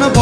gonna.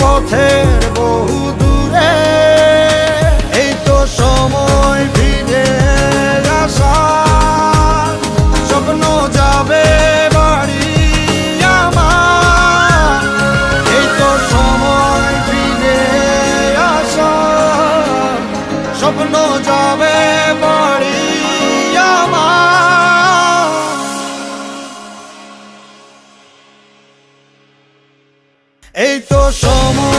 পথের বহু দূরে, এই তো সময় ফিরে আসা স্বপ্ন যাবে বাড়ি আমার। এই তো সময় ফিরে আসা স্বপ্ন এই তো সময়